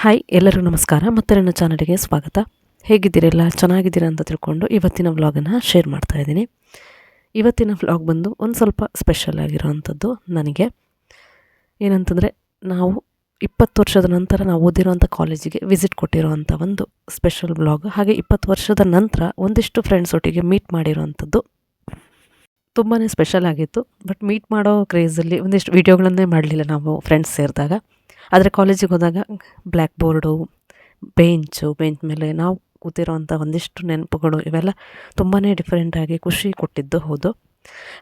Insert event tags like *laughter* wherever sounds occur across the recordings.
Hi ಎಲ್ಲರೂ ನಮಸ್ಕಾರ. ಮತ್ತೆ ನನ್ನ ಚಾನಲ್ಗೆ ಸ್ವಾಗತ. ಹೇಗಿದ್ದೀರೆಲ್ಲ? ಚೆನ್ನಾಗಿದ್ದೀರಾ ಅಂತ ತಿಳ್ಕೊಂಡು ಇವತ್ತಿನ ವ್ಲಾಗನ್ನು ಶೇರ್ ಮಾಡ್ತಾ ಇದ್ದೀನಿ. ಇವತ್ತಿನ ವ್ಲಾಗ್ ಬಂದು ಒಂದು ಸ್ವಲ್ಪ ಸ್ಪೆಷಲ್ ಆಗಿರೋವಂಥದ್ದು ನನಗೆ. ಏನಂತಂದರೆ, ನಾವು ಇಪ್ಪತ್ತು ವರ್ಷದ ನಂತರ ನಾವು ಓದಿರೋವಂಥ ಕಾಲೇಜಿಗೆ ವಿಸಿಟ್ ಕೊಟ್ಟಿರೋವಂಥ ಒಂದು ಸ್ಪೆಷಲ್ ವ್ಲಾಗ್. ಹಾಗೆ ಇಪ್ಪತ್ತು ವರ್ಷದ ನಂತರ ಒಂದಿಷ್ಟು ಫ್ರೆಂಡ್ಸ್ ಒಟ್ಟಿಗೆ ಮೀಟ್ ಮಾಡಿರೋವಂಥದ್ದು ತುಂಬಾ ಸ್ಪೆಷಲ್ ಆಗಿತ್ತು. ಬಟ್ ಮೀಟ್ ಮಾಡೋ ಕ್ರೇಜಲ್ಲಿ ಒಂದಿಷ್ಟು ವೀಡಿಯೋಗಳನ್ನೇ ಮಾಡಲಿಲ್ಲ ನಾವು ಫ್ರೆಂಡ್ಸ್ ಸೇರಿದಾಗ. ಆದರೆ ಕಾಲೇಜಿಗೆ ಹೋದಾಗ ಬ್ಲ್ಯಾಕ್ ಬೋರ್ಡು ಬೆಂಚು ಬೆಂಚ್ ಮೇಲೆ ನಾವು ಕೂತಿರೋವಂಥ ಒಂದಿಷ್ಟು ನೆನಪುಗಳು ಇವೆಲ್ಲ ತುಂಬಾ ಡಿಫ್ರೆಂಟಾಗಿ ಖುಷಿ ಕೊಟ್ಟಿದ್ದು ಹೌದು.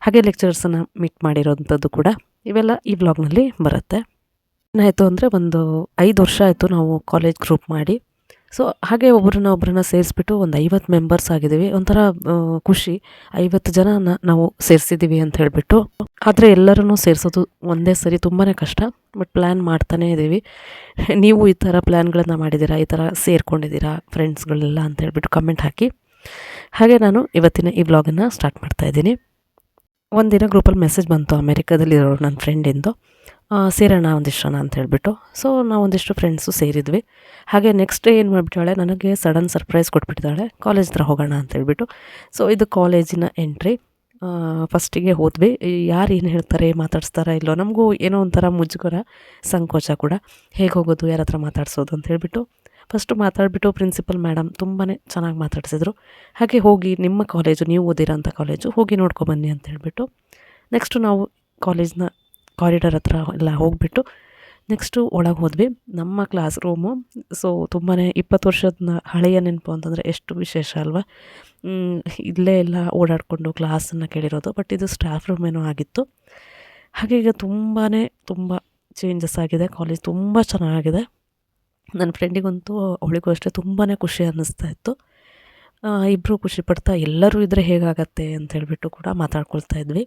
ಹಾಗೆ ಲೆಕ್ಚರ್ಸನ್ನು ಮೀಟ್ ಮಾಡಿರೋವಂಥದ್ದು ಕೂಡ ಇವೆಲ್ಲ ಈ ವ್ಲಾಗ್ನಲ್ಲಿ ಬರುತ್ತೆ. ಏನಾಯಿತು ಅಂದರೆ ಒಂದು ಐದು ವರ್ಷ ಆಯಿತು ನಾವು ಕಾಲೇಜ್ ಗ್ರೂಪ್ ಮಾಡಿ. ಸೊ ಹಾಗೆ ಒಬ್ಬರನ್ನ ಒಬ್ಬರನ್ನ ಸೇರಿಸ್ಬಿಟ್ಟು ಒಂದು ಐವತ್ತು ಮೆಂಬರ್ಸ್ ಆಗಿದ್ದೀವಿ. ಒಂಥರ ಖುಷಿ. ಐವತ್ತು ಜನನ ನಾವು ಸೇರಿಸಿದ್ದೀವಿ ಅಂತ ಹೇಳಿಬಿಟ್ಟು. ಆದರೆ ಎಲ್ಲರನ್ನೂ ಸೇರಿಸೋದು ಒಂದೇ ಸರಿ ತುಂಬಾ ಕಷ್ಟ. ಬಟ್ ಪ್ಲ್ಯಾನ್ ಮಾಡ್ತಾನೇ ಇದ್ದೀವಿ. ನೀವು ಈ ಥರ ಪ್ಲ್ಯಾನ್ಗಳನ್ನು ಮಾಡಿದ್ದೀರಾ? ಈ ಥರ ಸೇರ್ಕೊಂಡಿದ್ದೀರಾ ಫ್ರೆಂಡ್ಸ್ಗಳೆಲ್ಲ ಅಂತ ಹೇಳ್ಬಿಟ್ಟು ಕಮೆಂಟ್ ಹಾಕಿ. ಹಾಗೆ ನಾನು ಇವತ್ತಿನ ಈ ವ್ಲಾಗನ್ನು ಸ್ಟಾರ್ಟ್ ಮಾಡ್ತಾ ಇದ್ದೀನಿ. ಒಂದಿನ ಗ್ರೂಪಲ್ಲಿ ಮೆಸೇಜ್ ಬಂತು ಅಮೇರಿಕಾದಲ್ಲಿರೋ ನನ್ನ ಫ್ರೆಂಡಿಂದು ಸೇರೋಣ ಒಂದಿಷ್ಟು ಜನ ಅಂತ ಹೇಳಿಬಿಟ್ಟು ಸೊ ನಾವು ಒಂದಿಷ್ಟು ಫ್ರೆಂಡ್ಸು ಸೇರಿದ್ವಿ. ಹಾಗೆ ನೆಕ್ಸ್ಟ್ ಡೇ ಏನು ಮಾಡಿಬಿಟ್ಟಾಳೆ? ನನಗೆ ಸಡನ್ ಸರ್ಪ್ರೈಸ್ ಕೊಟ್ಬಿಟ್ಟಿದ್ದಾಳೆ ಕಾಲೇಜ್ ಹತ್ರ ಹೋಗೋಣ ಅಂತ ಹೇಳ್ಬಿಟ್ಟು ಸೊ ಇದು ಕಾಲೇಜಿನ ಎಂಟ್ರಿ ಫಸ್ಟಿಗೆ ಹೋದ್ವಿ. ಯಾರು ಏನು ಹೇಳ್ತಾರೆ, ಮಾತಾಡಿಸ್ತಾರ ಇಲ್ಲೋ ನಮಗೂ ಏನೋ ಒಂಥರ ಮುಜುಗರ, ಸಂಕೋಚ ಕೂಡ. ಹೇಗೆ ಹೋಗೋದು, ಯಾರ ಹತ್ರ ಮಾತಾಡಿಸೋದು ಅಂತ ಹೇಳಿಬಿಟ್ಟು ಫಸ್ಟು ಮಾತಾಡಿಬಿಟ್ಟು ಪ್ರಿನ್ಸಿಪಲ್ ಮೇಡಮ್ ತುಂಬಾ ಚೆನ್ನಾಗಿ ಮಾತಾಡಿಸಿದ್ರು. ಹಾಗೆ ಹೋಗಿ, ನಿಮ್ಮ ಕಾಲೇಜು ನೀವು ಓದಿರೋಂಥ ಕಾಲೇಜು ಹೋಗಿ ನೋಡ್ಕೊಬನ್ನಿ ಅಂತ ಹೇಳಿಬಿಟ್ಟು ನೆಕ್ಸ್ಟು ನಾವು ಕಾಲೇಜ್ನ ಕಾರಿಡಾರ್ ಹತ್ರ ಎಲ್ಲ ಹೋಗಿಬಿಟ್ಟು ನೆಕ್ಸ್ಟು ಒಳಗೆ ಹೋದ್ವಿ. ನಮ್ಮ ಕ್ಲಾಸ್ ರೂಮು. ಸೊ ತುಂಬಾ ಇಪ್ಪತ್ತು ವರ್ಷದ ಹಳೆಯ ನೆನಪು ಅಂತಂದರೆ ಎಷ್ಟು ವಿಶೇಷ ಅಲ್ವಾ? ಇಲ್ಲೇ ಎಲ್ಲ ಓಡಾಡಿಕೊಂಡು ಕ್ಲಾಸನ್ನು ಕೇಳಿರೋದು. ಬಟ್ ಇದು ಸ್ಟಾಫ್ ರೂಮ್ ಏನೋ ಆಗಿತ್ತು. ಹಾಗೆ ಈಗ ತುಂಬಾ ತುಂಬ ಚೇಂಜಸ್ ಆಗಿದೆ. ಕಾಲೇಜ್ ತುಂಬ ಚೆನ್ನಾಗಿದೆ. ನನ್ನ ಫ್ರೆಂಡಿಗಂತೂ ಅವಳಿಗೂ ಅಷ್ಟೇ ತುಂಬಾ ಖುಷಿ ಅನ್ನಿಸ್ತಾ ಇತ್ತು. ಇಬ್ಬರು ಖುಷಿ ಪಡ್ತಾ ಎಲ್ಲರೂ ಇದ್ದರೆ ಹೇಗಾಗತ್ತೆ ಅಂತ ಹೇಳಿಬಿಟ್ಟು ಕೂಡ ಮಾತಾಡ್ಕೊಳ್ತಾ ಇದ್ವಿ.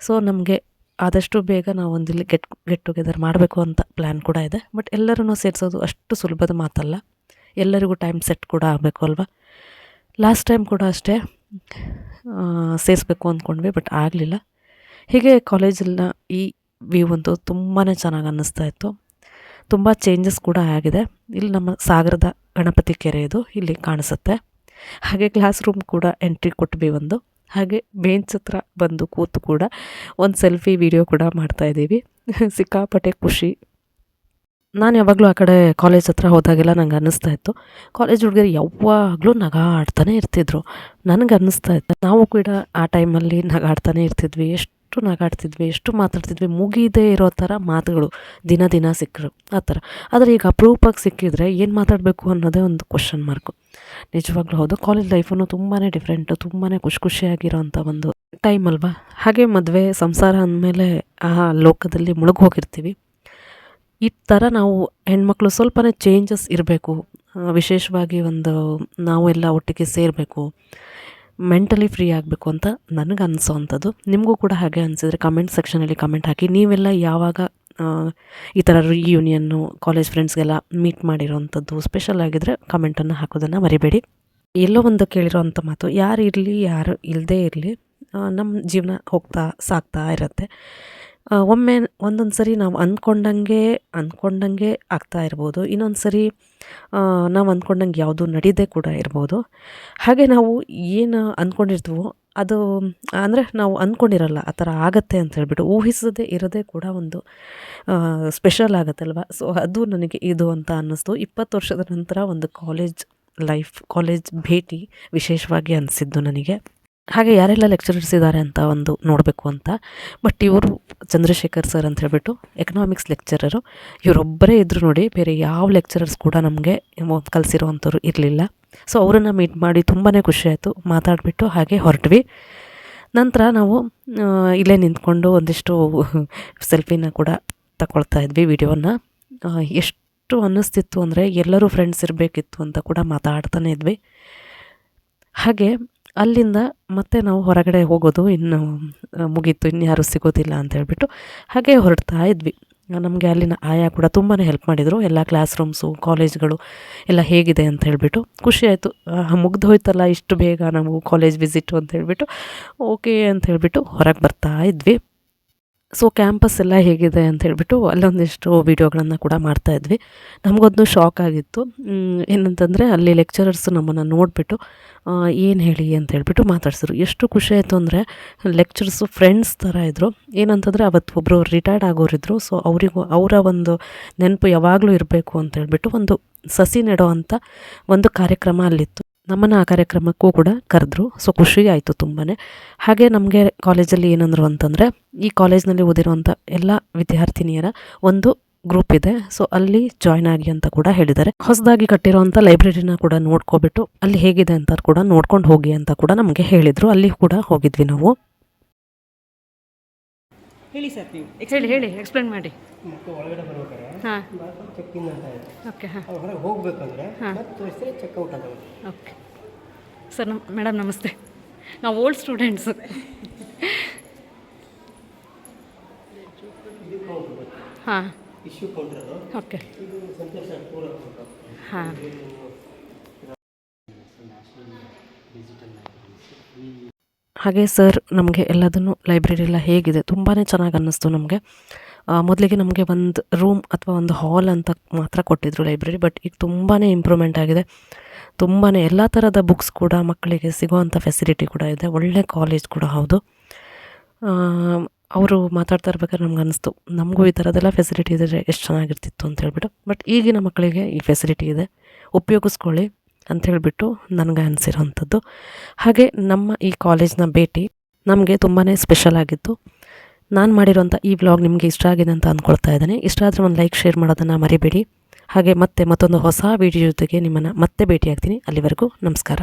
ಸೊ ನಮಗೆ ಆದಷ್ಟು ಬೇಗ ನಾವು ಇಲ್ಲಿ ಗೆಟ್ ಗೆಟ್ ಟುಗೆದರ್ ಮಾಡಬೇಕು ಅಂತ ಪ್ಲ್ಯಾನ್ ಕೂಡ ಇದೆ. ಬಟ್ ಎಲ್ಲರನ್ನೂ ಸೇರಿಸೋದು ಅಷ್ಟು ಸುಲಭದ ಮಾತಲ್ಲ. ಎಲ್ಲರಿಗೂ ಟೈಮ್ ಸೆಟ್ ಕೂಡ ಆಗಬೇಕು ಅಲ್ವಾ? ಲಾಸ್ಟ್ ಟೈಮ್ ಕೂಡ ಅಷ್ಟೇ ಸೇರಿಸ್ಬೇಕು ಅಂದ್ಕೊಂಡ್ವಿ ಬಟ್ ಆಗಲಿಲ್ಲ. ಹೀಗೆ ಕಾಲೇಜಲ್ಲಿನ ಈ ವ್ಯೂ ಅಂತೂ ತುಂಬಾ ಚೆನ್ನಾಗಿ ಅನ್ನಿಸ್ತಾ ಇತ್ತು. ತುಂಬ ಚೇಂಜಸ್ ಕೂಡ ಆಗಿದೆ. ಇಲ್ಲಿ ನಮ್ಮ ಸಾಗರದ ಗಣಪತಿ ಕೆರೆ ಇದು ಇಲ್ಲಿ ಕಾಣಿಸುತ್ತೆ. ಹಾಗೆ ಕ್ಲಾಸ್ ರೂಮ್ ಕೂಡ ಎಂಟ್ರಿ ಕೊಟ್ವಿ ಒಂದು. ಹಾಗೆ ಬೇಂಚ್ ಹತ್ರ ಬಂದು ಕೂತು ಕೂಡ ಒಂದು ಸೆಲ್ಫಿ ವಿಡಿಯೋ ಕೂಡ ಮಾಡ್ತಾ ಇದ್ದೀವಿ. *laughs* ಸಿಕ್ಕಾಪಟ್ಟೆ ಖುಷಿ. ನಾನು ಯಾವಾಗಲೂ ಆ ಕಡೆ ಕಾಲೇಜ್ ಹತ್ರ ಹೋದಾಗೆಲ್ಲ ನಂಗೆ ಅನ್ನಿಸ್ತಾ ಇತ್ತು. ಕಾಲೇಜ್ ಹುಡುಗರು ಯಾವಾಗಲೂ ನಗಾಡ್ತಾನೆ ಇರ್ತಿದ್ರು. ನನಗೆ ಅನ್ನಿಸ್ತಾ ಇತ್ತು. ನಾವು ಕೂಡ ಆ ಟೈಮಲ್ಲಿ ನಗಾಡ್ತಾನೆ ಇರ್ತಿದ್ವಿ. ಎಷ್ಟು ನಗಾಡ್ತಿದ್ವಿ, ಎಷ್ಟು ಮಾತಾಡ್ತಿದ್ವಿ, ಮುಗಿದೇ ಇರೋ ಥರ ಮಾತುಗಳು ದಿನ ದಿನ ಸಿಕ್ಕರು ಆ ಥರ ಆದರೆ ಈಗ ಅಪರೂಪಕ್ಕೆ ಸಿಕ್ಕಿದ್ರೆ ಏನು ಮಾತಾಡಬೇಕು ಅನ್ನೋದೇ ಒಂದು ಕ್ವಶನ್ ಮಾರ್ಕು ನಿಜವಾಗ್ಲೂ ಹೌದು. ಕಾಲೇಜ್ ಲೈಫನ್ನು ತುಂಬಾ ಡಿಫ್ರೆಂಟು ತುಂಬಾ ಖುಷಿ ಖುಷಿಯಾಗಿರೋಂಥ ಒಂದು ಟೈಮ್ ಅಲ್ವಾ? ಹಾಗೆ ಮದುವೆ, ಸಂಸಾರ ಅಂದಮೇಲೆ ಆ ಲೋಕದಲ್ಲಿ ಮುಳುಗಿ ಹೋಗಿರ್ತೀವಿ. ಈ ಥರ ನಾವು ಹೆಣ್ಮಕ್ಳು ಸ್ವಲ್ಪನೇ ಚೇಂಜಸ್ ಇರಬೇಕು. ವಿಶೇಷವಾಗಿ ಒಂದು ನಾವೆಲ್ಲ ಒಟ್ಟಿಗೆ ಸೇರಬೇಕು. ಮೆಂಟಲಿ ಫ್ರೀ ಆಗಬೇಕು ಅಂತ ನನಗೆ ಅನಿಸೋವಂಥದ್ದು ನಿಮಗೂ ಕೂಡ ಹಾಗೆ ಅನಿಸಿದರೆ ಕಮೆಂಟ್ ಸೆಕ್ಷನಲ್ಲಿ ಕಮೆಂಟ್ ಹಾಕಿ. ನೀವೆಲ್ಲ ಯಾವಾಗ ಈ ಥರ ರಿಯೂನಿಯನ್ನು ಕಾಲೇಜ್ ಫ್ರೆಂಡ್ಸ್ಗೆಲ್ಲ ಮೀಟ್ ಮಾಡಿರೋವಂಥದ್ದು ಸ್ಪೆಷಲ್ ಆಗಿದ್ದರೆ ಕಮೆಂಟನ್ನು ಹಾಕೋದನ್ನು ಮರಿಬೇಡಿ. ಎಲ್ಲೋ ಒಂದು ಕೇಳಿರೋವಂಥ ಮಾತು, ಯಾರು ಇರಲಿ, ಯಾರು ಇಲ್ಲದೇ ಇರಲಿ ನಮ್ಮ ಜೀವನ ಹೋಗ್ತಾ ಸಾಗ್ತಾ ಇರುತ್ತೆ. ಒಮ್ಮೆ ಒಂದೊಂದು ಸರಿ ನಾವು ಅಂದ್ಕೊಂಡಂಗೆ ಅಂದ್ಕೊಂಡಂಗೆ ಆಗ್ತಾ ಇರ್ಬೋದು. ಇನ್ನೊಂದು ಸರಿ ನಾವು ಅಂದ್ಕೊಂಡಂಗೆ ಯಾವುದು ನಡೀದೇ ಕೂಡ ಇರ್ಬೋದು. ಹಾಗೆ ನಾವು ಏನು ಅಂದ್ಕೊಂಡಿರ್ತೀವೋ ಅದು, ಅಂದರೆ ನಾವು ಅಂದ್ಕೊಂಡಿರಲ್ಲ ಆ ಥರ ಆಗತ್ತೆ ಅಂತ ಹೇಳ್ಬಿಟ್ಟು ಊಹಿಸದೇ ಇರೋದೇ ಕೂಡ ಒಂದು ಸ್ಪೆಷಲ್ ಆಗುತ್ತಲ್ವ? ಸೊ ಅದು ನನಗೆ ಇದು ಅಂತ ಅನ್ನಿಸ್ತು. ಇಪ್ಪತ್ತು ವರ್ಷದ ನಂತರ ಒಂದು ಕಾಲೇಜ್ ಲೈಫ್ ಕಾಲೇಜ್ ಭೇಟಿ ವಿಶೇಷವಾಗಿ ಅನಿಸಿದ್ದು ನನಗೆ. ಹಾಗೆ ಯಾರೆಲ್ಲ ಲೆಕ್ಚರರ್ಸ್ ಇದ್ದಾರೆ ಅಂತ ಒಂದು ನೋಡಬೇಕು ಅಂತ. ಬಟ್ ಇವರು ಚಂದ್ರಶೇಖರ್ ಸರ್ ಅಂತ ಹೇಳ್ಬಿಟ್ಟು ಎಕನಾಮಿಕ್ಸ್ ಲೆಕ್ಚರರು ಇವರೊಬ್ಬರೇ ಇದ್ದರು ನೋಡಿ ಬೇರೆ ಯಾವ ಲೆಕ್ಚರರ್ಸ್ ಕೂಡ ನಮಗೆ ಕಲಿಸಿರೋವಂಥವ್ರು ಇರಲಿಲ್ಲ. ಸೊ ಅವರನ್ನು ಮೀಟ್ ಮಾಡಿ ತುಂಬಾ ಖುಷಿ ಆಯಿತು. ಮಾತಾಡಿಬಿಟ್ಟು ಹಾಗೆ ಹೊರಟ್ವಿ. ನಂತರ ನಾವು ಇಲ್ಲೇ ನಿಂತ್ಕೊಂಡು ಒಂದಿಷ್ಟು ಸೆಲ್ಫಿನ ಕೂಡ ತಗೊಳ್ತಾ ಇದ್ವಿ ವಿಡಿಯೋನ ಎಷ್ಟು ಅನ್ನಿಸ್ತಿತ್ತು ಅಂದರೆ ಎಲ್ಲರೂ ಫ್ರೆಂಡ್ಸ್ ಇರಬೇಕಿತ್ತು ಅಂತ ಕೂಡ ಮಾತಾಡ್ತಾನೆ ಇದ್ವಿ. ಹಾಗೆ ಅಲ್ಲಿಂದ ಮತ್ತೆ ನಾವು ಹೊರಗಡೆ ಹೋಗೋದು ಇನ್ನು ಮುಗೀತು. ಇನ್ಯಾರು ಸಿಗೋದಿಲ್ಲ ಅಂತ ಹೇಳ್ಬಿಟ್ಟು ಹಾಗೆ ಹೊರಡ್ತಾ ಇದ್ವಿ. ನಮಗೆ ಅಲ್ಲಿನ ಆಯಾ ಕೂಡ ತುಂಬಾ ಹೆಲ್ಪ್ ಮಾಡಿದರು. ಎಲ್ಲ ಕ್ಲಾಸ್ ರೂಮ್ಸು ಕಾಲೇಜ್ಗಳು ಎಲ್ಲ ಹೇಗಿದೆ ಅಂತ ಹೇಳಿಬಿಟ್ಟು ಖುಷಿ ಆಯಿತು. ಮುಗ್ದು ಹೋಯ್ತಲ್ಲ ಇಷ್ಟು ಬೇಗ ನಾವು ಕಾಲೇಜ್ ವಿಸಿಟು ಅಂತ ಹೇಳಿಬಿಟ್ಟು. ಓಕೆ ಅಂತ ಹೇಳಿಬಿಟ್ಟು ಹೊರಗೆ ಬರ್ತಾ ಇದ್ವಿ. ಸೊ ಕ್ಯಾಂಪಸ್ ಎಲ್ಲ ಹೇಗಿದೆ ಅಂತ ಹೇಳಿಬಿಟ್ಟು ಅಲ್ಲೊಂದಿಷ್ಟು ವೀಡಿಯೋಗಳನ್ನು ಕೂಡ ಮಾಡ್ತಾ ಇದ್ವಿ. ನಮಗೊಂದು ಶಾಕ್ ಆಗಿತ್ತು. ಏನಂತಂದರೆ ಅಲ್ಲಿ ಲೆಕ್ಚರರ್ಸ್ ನಮ್ಮನ್ನು ನೋಡಿಬಿಟ್ಟು ಏನು ಹೇಳಿ? ಅಂತ ಹೇಳ್ಬಿಟ್ಟು ಮಾತಾಡ್ಸಿದ್ರು. ಎಷ್ಟು ಖುಷಿ ಆಯಿತು ಅಂದರೆ ಲೆಕ್ಚರ್ಸು ಫ್ರೆಂಡ್ಸ್ ಥರ ಇದ್ದರು ಏನಂತಂದರೆ ಅವತ್ತು ಒಬ್ಬರು ರಿಟೈರ್ಡ್ ಆಗೋರಿದ್ರು ಸೊ ಅವರಿಗೂ, ಅವರ ಒಂದು ನೆನಪು ಯಾವಾಗಲೂ ಇರಬೇಕು ಅಂತ ಹೇಳ್ಬಿಟ್ಟು ಒಂದು ಸಸಿ ನೆಡೋ ಅಂತ ಒಂದು ಕಾರ್ಯಕ್ರಮ ಅಲ್ಲಿತ್ತು. ನಮ್ಮನ್ನು ಆ ಕಾರ್ಯಕ್ರಮಕ್ಕೂ ಕೂಡ ಕರೆದ್ರು. ಸೊ ಖುಷಿ ಆಯಿತು ತುಂಬಾ ಹಾಗೆ ನಮಗೆ ಕಾಲೇಜಲ್ಲಿ ಏನಂದ್ರು ಅಂತಂದರೆ, ಈ ಕಾಲೇಜ್ನಲ್ಲಿ ಓದಿರುವಂಥ ಎಲ್ಲ ವಿದ್ಯಾರ್ಥಿನಿಯರ ಒಂದು ಗ್ರೂಪ್ ಇದೆ. ಸೊ ಅಲ್ಲಿ ಜಾಯ್ನ್ ಆಗಿ ಅಂತ ಕೂಡ ಹೇಳಿದ್ದಾರೆ. ಹೊಸದಾಗಿ ಕಟ್ಟಿರುವಂಥ ಲೈಬ್ರರಿನ ಕೂಡ ನೋಡ್ಕೊಬಿಟ್ಟು, ಅಲ್ಲಿ ಹೇಗಿದೆ ಅಂತ ಕೂಡ ನೋಡ್ಕೊಂಡು ಹೋಗಿ ಅಂತ ಕೂಡ ನಮಗೆ ಹೇಳಿದರು. ಅಲ್ಲಿ ಕೂಡ ಹೋಗಿದ್ವಿ ನಾವು. ಹೇಳಿ ಸರ್ ನೀವು. ಹೇಳಿ ಹೇಳಿ ಎಕ್ಸ್ಪ್ಲೇನ್ ಮಾಡಿ. ಮತ್ತು ಒಳಗಡೆ ಬರ್ಬೇಕಾದ್ರೆ ಹಾಂ. ಚೆಕ್ ಇನ್ ಅಂತ ಇದೆ. ಓಕೆ ಹಾಂ. ಹೊರಗೆ ಹೋಗ್ಬೇಕಂದ್ರೆ ಮತ್ತೆ ತೋರಿಸಿದ್ರೆ ಚೆಕ್ ಔಟ್ ಅಂತ ಓಕೆ. ಸರ್ ನಮ್ ಮೇಡಮ್ ನಮಸ್ತೆ. ನಾವು ಓಲ್ಡ್ ಸ್ಟೂಡೆಂಟ್ಸು ಹಾಂ. Issue counter okay. ಇದು ಸಂತೋಷ ಪೂರ ಡಿಜಿಟಲ್ ಹಾಂ. ಹಾಗೆ ಸರ್, ನಮಗೆ ಎಲ್ಲದನ್ನು ಲೈಬ್ರರಿ ಎಲ್ಲ ಹೇಗಿದೆ. ತುಂಬಾ ಚೆನ್ನಾಗಿ ಅನ್ನಿಸ್ತು ನಮಗೆ. ಮೊದಲಿಗೆ ನಮಗೆ ಒಂದು ರೂಮ್ ಅಥವಾ ಒಂದು ಹಾಲ್ ಅಂತ ಮಾತ್ರ ಕೊಟ್ಟಿದ್ರು ಲೈಬ್ರರಿ, ಬಟ್ ಈಗ ತುಂಬಾ ಇಂಪ್ರೂವ್ಮೆಂಟ್ ಆಗಿದೆ. ತುಂಬಾ ಎಲ್ಲ ಥರದ ಬುಕ್ಸ್ ಕೂಡ ಮಕ್ಕಳಿಗೆ ಸಿಗುವಂಥ ಫೆಸಿಲಿಟಿ ಕೂಡ ಇದೆ. ಒಳ್ಳೆ ಕಾಲೇಜ್ ಕೂಡ ಹೌದು. ಅವರು ಮಾತಾಡ್ತಾ ಇರ್ಬೇಕಾದ್ರೆ ನಮ್ಗೆ ಅನಿಸ್ತು ನಮಗೂ ಈ ಥರದ್ದೆಲ್ಲ ಫೆಸಿಲಿಟಿ ಇದ್ದರೆ ಎಷ್ಟು ಚೆನ್ನಾಗಿರ್ತಿತ್ತು ಅಂತ ಹೇಳ್ಬಿಟ್ಟು. ಬಟ್ ಈಗಿನ ಮಕ್ಕಳಿಗೆ ಈ ಫೆಸಿಲಿಟಿ ಇದೆ. ಉಪಯೋಗಿಸ್ಕೊಳ್ಳಿ. ಅಂತ ಹೇಳಿಬಿಟ್ಟು ನನಗೆ ಅನಿಸಿರೋವಂಥದ್ದು ಹಾಗೆ ನಮ್ಮ ಈ ಕಾಲೇಜ್ನ ಭೇಟಿ ನಮಗೆ ತುಂಬಾ ಸ್ಪೆಷಲ್ ಆಗಿತ್ತು. ನಾನು ಮಾಡಿರುವಂಥ ಈ ವ್ಲಾಗ್ ನಿಮಗೆ ಇಷ್ಟ ಆಗಿದೆ ಅಂತ ಅಂದ್ಕೊಳ್ತಾ ಇದ್ದೇನೆ. ಇಷ್ಟ ಆದರೆ ಒಂದು ಲೈಕ್, ಶೇರ್ ಮಾಡೋದನ್ನು ಮರಿಬೇಡಿ. ಹಾಗೆ ಮತ್ತೆ ಮತ್ತೊಂದು ಹೊಸ ವಿಡಿಯೋ ಜೊತೆಗೆ ನಿಮ್ಮನ್ನು ಮತ್ತೆ ಭೇಟಿಯಾಗ್ತೀನಿ. ಅಲ್ಲಿವರೆಗೂ ನಮಸ್ಕಾರ.